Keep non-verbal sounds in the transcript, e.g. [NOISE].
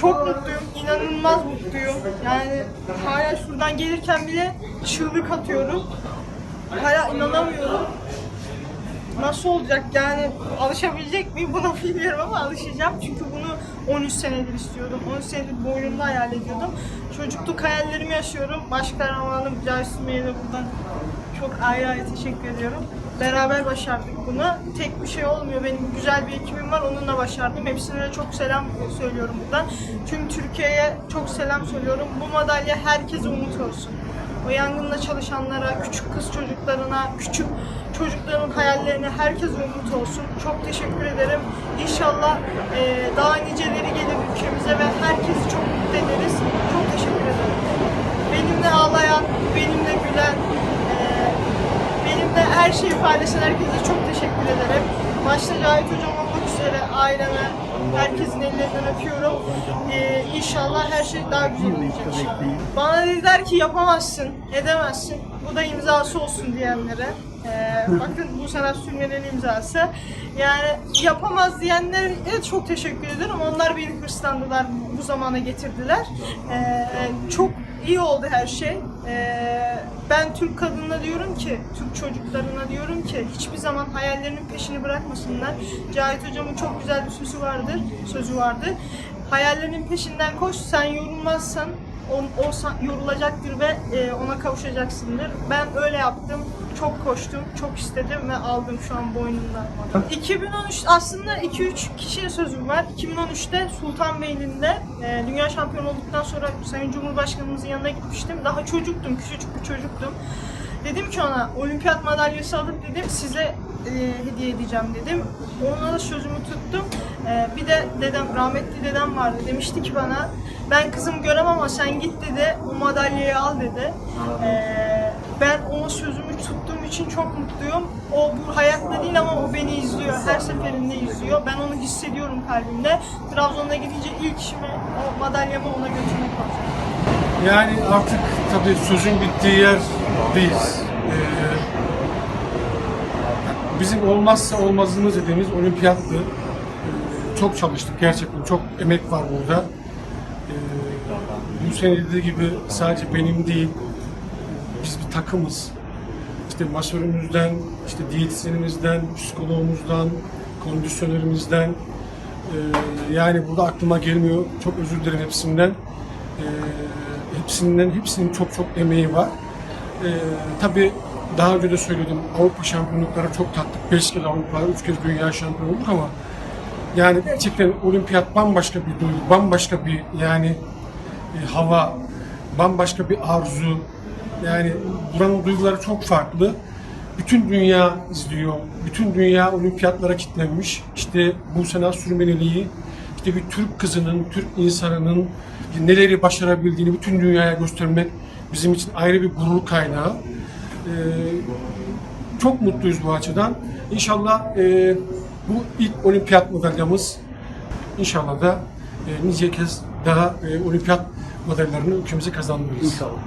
Çok mutluyum, inanılmaz mutluyum. Yani hala şuradan gelirken bile çığlık atıyorum. Hala inanamıyorum. Nasıl olacak yani alışabilecek miyim buna [LAUGHS] bilmiyorum ama alışacağım. Çünkü bunu 13 senedir istiyordum. 13 senedir boynumda hayal ediyordum. Çocukluk hayallerimi yaşıyorum. Baş kahramanım Cahit Sümeyye'ye de buradan çok ayrı ayrı teşekkür ediyorum. Beraber başardık bunu. Tek bir şey olmuyor. Benim güzel bir ekibim var. Onunla başardım. Hepsine de çok selam söylüyorum buradan. Tüm Türkiye'ye çok selam söylüyorum. Bu madalya herkese umut olsun. O yangında çalışanlara, küçük kız çocuklarına, küçük çocukların hayallerine herkese umut olsun. Çok teşekkür ederim. İnşallah eee, daha niceleri gelir ülkemize ve herkesi çok mutlu ederiz. Her şeyi paylaşan herkese çok teşekkür ederim. Başta Cahit Hocam olmak üzere aileme, herkesin ellerinden öpüyorum. Ee, inşallah her şey daha güzel olacak inşallah. Bana dediler ki yapamazsın, edemezsin. Bu da imzası olsun diyenlere. Ee, [LAUGHS] bakın bu sanat sürmenin imzası. Yani yapamaz diyenlere çok teşekkür ederim. Onlar beni hırslandılar, bu zamana getirdiler. Ee, çok iyi oldu her şey. Ee, ben Türk kadınına diyorum ki, Türk çocuklarına diyorum ki hiçbir zaman hayallerinin peşini bırakmasınlar. Cahit hocamın çok güzel bir sözü vardır, sözü vardır. Hayallerinin peşinden koş, sen yorulmazsan o, o yorulacaktır ve e, ona kavuşacaksındır. Ben öyle yaptım. Çok koştum, çok istedim ve aldım şu an boynumda. 2013 aslında 2-3 kişiye sözüm var. 2013'te Sultanbeyli'nde e, dünya şampiyonu olduktan sonra Sayın Cumhurbaşkanımızın yanına gitmiştim. Daha çocuktum, küçücük bir çocuktum. Dedim ki ona olimpiyat madalyası alıp dedim size e, hediye edeceğim dedim. Ona da sözümü tuttum. E, bir de dedem, rahmetli dedem vardı. Demişti ki bana ben kızım göremem ama sen git dedi o madalyayı al dedi. E, ben o sözümü tuttuğum için çok mutluyum. O bu hayatta değil ama o beni izliyor. Her seferinde izliyor. Ben onu hissediyorum kalbimde. Trabzon'a gidince ilk işimi o madalyamı ona götürmek olacak. Yani artık tabii sözün bittiği yerdeyiz. Ee, bizim olmazsa olmazımız dediğimiz olimpiyattı. Ee, çok çalıştık gerçekten. Çok emek var burada. Ee, bu dediği gibi sadece benim değil, biz bir takımız. İşte masörümüzden, işte diyetisyenimizden, psikologumuzdan, kondisyonerimizden, ee, yani burada aklıma gelmiyor. Çok özür dilerim hepsinden. Ee, hepsinden, hepsinin çok çok emeği var. Ee, tabii daha önce de söyledim Avrupa şampiyonlukları çok tattık. 5 kez Avrupa, 3 kez dünya şampiyonu olduk ama yani gerçekten olimpiyat bambaşka bir duygu, bambaşka bir yani e, hava, bambaşka bir arzu. Yani buranın duyguları çok farklı. Bütün dünya izliyor. Bütün dünya olimpiyatlara kilitlenmiş. İşte bu sene sürmeneliği, işte bir Türk kızının, Türk insanının neleri başarabildiğini bütün dünyaya göstermek bizim için ayrı bir gurur kaynağı. Ee, çok mutluyuz bu açıdan. İnşallah e, bu ilk olimpiyat madalyamız inşallah da e, nice kez daha e, olimpiyat madalyalarını ülkemize kazandırırız. İnşallah.